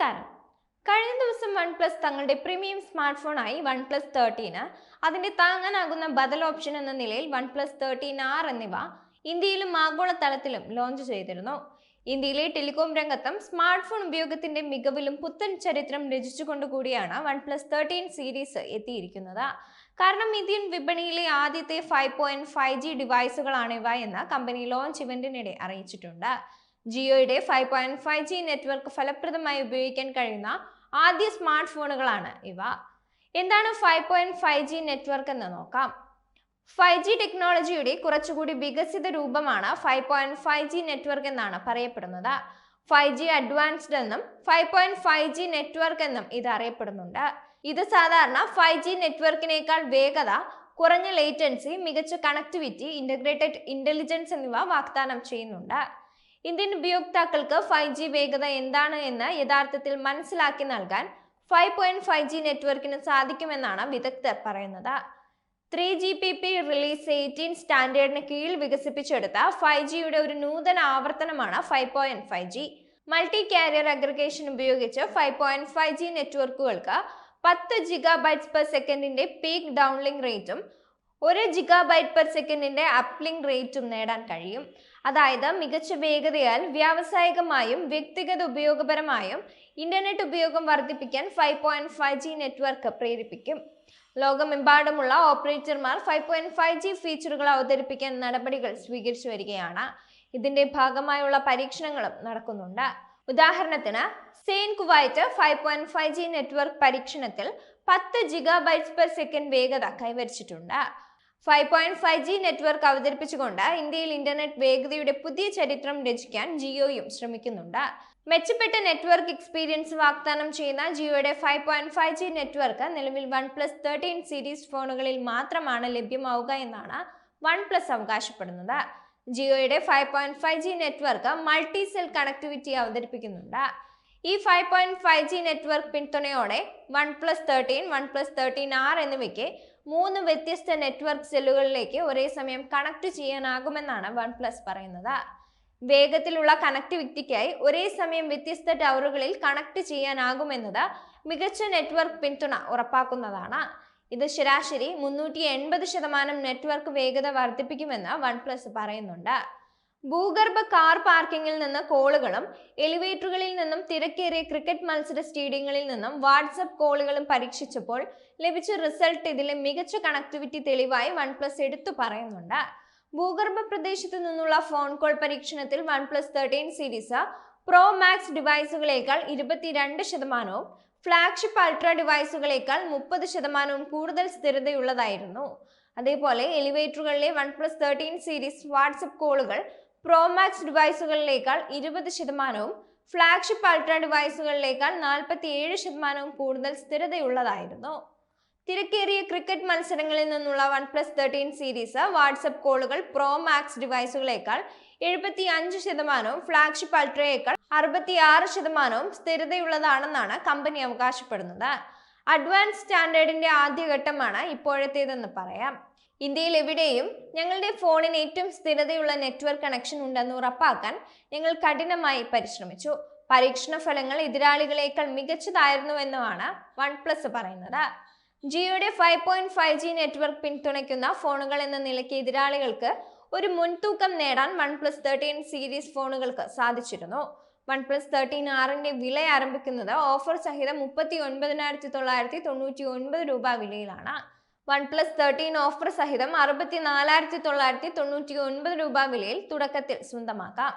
നമസ്കാരം. കഴിഞ്ഞ ദിവസം വൺ പ്ലസ് തങ്ങളുടെ പ്രീമിയം സ്മാർട്ട് ഫോണായി വൺ പ്ലസ് തേർട്ടീന് അതിന്റെ താങ്ങാനാകുന്ന ബദൽ ഓപ്ഷൻ എന്ന നിലയിൽ വൺ പ്ലസ് തേർട്ടീൻ ആർ എന്നിവ ഇന്ത്യയിലും ആഗോളതലത്തിലും ലോഞ്ച് ചെയ്തിരുന്നു. ഇന്ത്യയിലെ ടെലികോം രംഗത്തും സ്മാർട്ട് ഫോൺ ഉപയോഗത്തിന്റെ മികവിലും പുത്തൻ ചരിത്രം രചിച്ചുകൊണ്ടുകൂടിയാണ് വൺ പ്ലസ് തേർട്ടീൻ സീരീസ് എത്തിയിരിക്കുന്നത്. കാരണം ഇന്ത്യൻ വിപണിയിലെ ആദ്യത്തെ ഫൈവ് പോയിന്റ് ഫൈവ് ജി ഡിവൈസുകളാണ് ഇവ എന്ന് കമ്പനി ലോഞ്ച് ഇവന്റിനിടെ അറിയിച്ചിട്ടുണ്ട്. ജിയോയുടെ five point five G network ഫലപ്രദമായി ഉപയോഗിക്കാൻ കഴിയുന്ന ആദ്യ സ്മാർട്ട് ഫോണുകളാണ് ഇവ. എന്താണ് five point five G network എന്ന് നോക്കാം. ഫൈവ് ജി ടെക്നോളജിയുടെ കുറച്ചുകൂടി വികസിത രൂപമാണ് five point five G network എന്നാണ് പറയപ്പെടുന്നത്. ഫൈവ് ജി അഡ്വാൻസ്ഡ് എന്നും five point five G network എന്നും ഇത് അറിയപ്പെടുന്നുണ്ട്. ഇത് സാധാരണ ഫൈവ് ജി നെറ്റ്വർക്കിനേക്കാൾ വേഗത കുറഞ്ഞ ലേറ്റൻസി മികച്ച കണക്ടിവിറ്റി ഇന്റഗ്രേറ്റഡ് ഇന്റലിജൻസ് എന്നിവ വാഗ്ദാനം ചെയ്യുന്നുണ്ട്. ഇന്ത്യൻ ഉപയോക്താക്കൾക്ക് ഫൈവ് ജി വേഗത എന്താണ് എന്ന് യഥാർത്ഥത്തിൽ മനസ്സിലാക്കി നൽകാൻ ഫൈവ് പോയിന്റ് ഫൈവ് ജി നെറ്റ്വർക്കിന് സാധിക്കുമെന്നാണ് വിദഗ്ധർ പറയുന്നത്. Three G P P release eighteen സ്റ്റാൻഡേർഡിന് കീഴിൽ വികസിപ്പിച്ചെടുത്ത ഫൈവ് ജിയുടെ ഒരു നൂതന ആവർത്തനമാണ് five point five G multi carrier aggregation ഉപയോഗിച്ച് ഫൈവ് പോയിന്റ് ഫൈവ് ജി നെറ്റ്വർക്കുകൾക്ക് പത്ത് ജിഗാബൈറ്റ്സ് പെർ സെക്കൻഡിന്റെ പീക്ക് ഡൗൺലിങ്ക് റേറ്റും ഒരു ജിഗാബൈറ്റ് പെർ സെക്കൻഡിന്റെ അപ്ലിങ്ക് റേറ്റും നേടാൻ കഴിയും. അതായത് മികച്ച വേഗതയാൽ വ്യാവസായികമായും വ്യക്തിഗത ഉപയോഗപരമായും ഇന്റർനെറ്റ് ഉപയോഗം വർദ്ധിപ്പിക്കാൻ five point five G network പ്രേരിപ്പിക്കും. ലോകമെമ്പാടുമുള്ള ഓപ്പറേറ്റർമാർ ഫൈവ് പോയിന്റ് ഫൈവ് ജി ഫീച്ചറുകൾ അവതരിപ്പിക്കാൻ നടപടികൾ സ്വീകരിച്ചു വരികയാണ്. ഇതിന്റെ ഭാഗമായുള്ള പരീക്ഷണങ്ങളും നടക്കുന്നുണ്ട്. ഉദാഹരണത്തിന് Zain Kuwait five point five G network പരീക്ഷണത്തിൽ പത്ത് ജിഗാബൈറ്റ്സ് പെർ സെക്കൻഡ് വേഗത കൈവരിച്ചിട്ടുണ്ട്. Five point five G network അവതരിപ്പിച്ചുകൊണ്ട് ഇന്ത്യയിൽ ഇന്റർനെറ്റ് വേഗതയുടെ പുതിയ ചരിത്രം രചിക്കാൻ ജിയോയും ശ്രമിക്കുന്നുണ്ട്. മെച്ചപ്പെട്ട നെറ്റ്വർക്ക് എക്സ്പീരിയൻസ് വാഗ്ദാനം ചെയ്യുന്ന ജിയോയുടെ five point five G network നിലവിൽ വൺ പ്ലസ് തേർട്ടീൻ സീരീസ് ഫോണുകളിൽ മാത്രമാണ് ലഭ്യമാവുക എന്നാണ് വൺ പ്ലസ് അവകാശപ്പെടുന്നത്. ജിയോയുടെ five point five G network multi cell connectivity അവതരിപ്പിക്കുന്നുണ്ട്. ഈ five point five G network പിന്തുണയോടെ OnePlus thirteen OnePlus thirteen R എന്നിവയ്ക്ക് മൂന്ന് വ്യത്യസ്ത നെറ്റ്വർക്ക് സെല്ലുകളിലേക്ക് ഒരേ സമയം കണക്ട് ചെയ്യാനാകുമെന്നാണ് വൺ പ്ലസ് പറയുന്നത്. വേഗത്തിലുള്ള കണക്ടിവിറ്റിക്കായി ഒരേ സമയം വ്യത്യസ്ത ടവറുകളിൽ കണക്ട് ചെയ്യാനാകുമെന്നത് മികച്ച നെറ്റ്വർക്ക് പിന്തുണ ഉറപ്പാക്കുന്നതാണ്. ഇത് ശരാശരി മുന്നൂറ്റി എൺപത് ശതമാനം നെറ്റ്വർക്ക് വേഗത വർദ്ധിപ്പിക്കുമെന്ന് വൺ പ്ലസ് പറയുന്നുണ്ട്. ഭൂഗർഭ കാർ പാർക്കിങ്ങിൽ നിന്ന് കോളുകളും എലിവേറ്ററുകളിൽ നിന്നും തിരക്കേറിയ ക്രിക്കറ്റ് മത്സര സ്റ്റേഡിയങ്ങളിൽ നിന്നും വാട്സപ്പ് കോളുകളും പരീക്ഷിച്ചപ്പോൾ ലഭിച്ച റിസൾട്ട് ഇതിലെ മികച്ച കണക്ടിവിറ്റി തെളിവായി വൺ പ്ലസ് എടുത്തു പറയുന്നുണ്ട്. ഭൂഗർഭ പ്രദേശത്തു നിന്നുള്ള ഫോൺ കോൾ പരീക്ഷണത്തിൽ OnePlus thirteen series pro max ഡിവൈസുകളേക്കാൾ ഇരുപത്തിരണ്ട് ശതമാനവും ഫ്ലാഗ്ഷിപ്പ് അൾട്രാ ഡിവൈസുകളേക്കാൾ മുപ്പത് ശതമാനവും കൂടുതൽ സ്ഥിരതയുള്ളതായിരുന്നു. അതേപോലെ എലിവേറ്ററുകളിലെ one plus thirteen series WhatsApp കോളുകൾ പ്രോമാക്സ് ഡിവൈസുകളിലേക്കാൾ ഇരുപത് ശതമാനവും ഫ്ലാഗ്ഷിപ്പ് അൾട്രാ ഡിവൈസുകളിലേക്കാൾ നാൽപ്പത്തി ഏഴ് ശതമാനവും കൂടുതൽ സ്ഥിരതയുള്ളതായിരുന്നു. തിരക്കേറിയ ക്രിക്കറ്റ് മത്സരങ്ങളിൽ നിന്നുള്ള one plus thirteen series WhatsApp കോളുകൾ പ്രോ മാക്സ് ഡിവൈസുകളേക്കാൾ എഴുപത്തി അഞ്ച് ശതമാനവും ഫ്ലാഗ്ഷിപ്പ് അൾട്രയേക്കാൾ അറുപത്തി ആറ് ശതമാനവും സ്ഥിരതയുള്ളതാണെന്നാണ് കമ്പനി അവകാശപ്പെടുന്നത്. അഡ്വാൻസ് സ്റ്റാൻഡേർഡിന്റെ ആദ്യഘട്ടമാണ് ഇപ്പോഴത്തേതെന്ന് പറയാം. ഇന്ത്യയിൽ എവിടെയും ഞങ്ങളുടെ ഫോണിന് ഏറ്റവും സ്ഥിരതയുള്ള നെറ്റ്വർക്ക് കണക്ഷൻ ഉണ്ടെന്ന് ഉറപ്പാക്കാൻ ഞങ്ങൾ കഠിനമായി പരിശ്രമിച്ചു. പരീക്ഷണ ഫലങ്ങൾ എതിരാളികളേക്കാൾ മികച്ചതായിരുന്നുവെന്നുമാണ് വൺ പ്ലസ് പറയുന്നത്. ജിയോയുടെ five point five G network പിന്തുണയ്ക്കുന്ന ഫോണുകൾ എന്ന നിലയ്ക്ക് എതിരാളികൾക്ക് ഒരു മുൻതൂക്കം നേടാൻ വൺ പ്ലസ് തേർട്ടീൻ സീരീസ് ഫോണുകൾക്ക് സാധിച്ചിരുന്നു. വൺ പ്ലസ് തേർട്ടീൻ ആറിന്റെ വില ആരംഭിക്കുന്നത് ഓഫർ സഹിതം മുപ്പത്തി ഒൻപതിനായിരത്തി തൊള്ളായിരത്തി തൊണ്ണൂറ്റി ഒൻപത് രൂപ വിലയിലാണ്. വൺ പ്ലസ് തേർട്ടീൻ ഓഫർ സഹിതം അറുപത്തി നാലായിരത്തി തൊള്ളായിരത്തി തൊണ്ണൂറ്റി ഒൻപത് രൂപ വിലയിൽ തുടക്കത്തിൽ സ്വന്തമാക്കാം.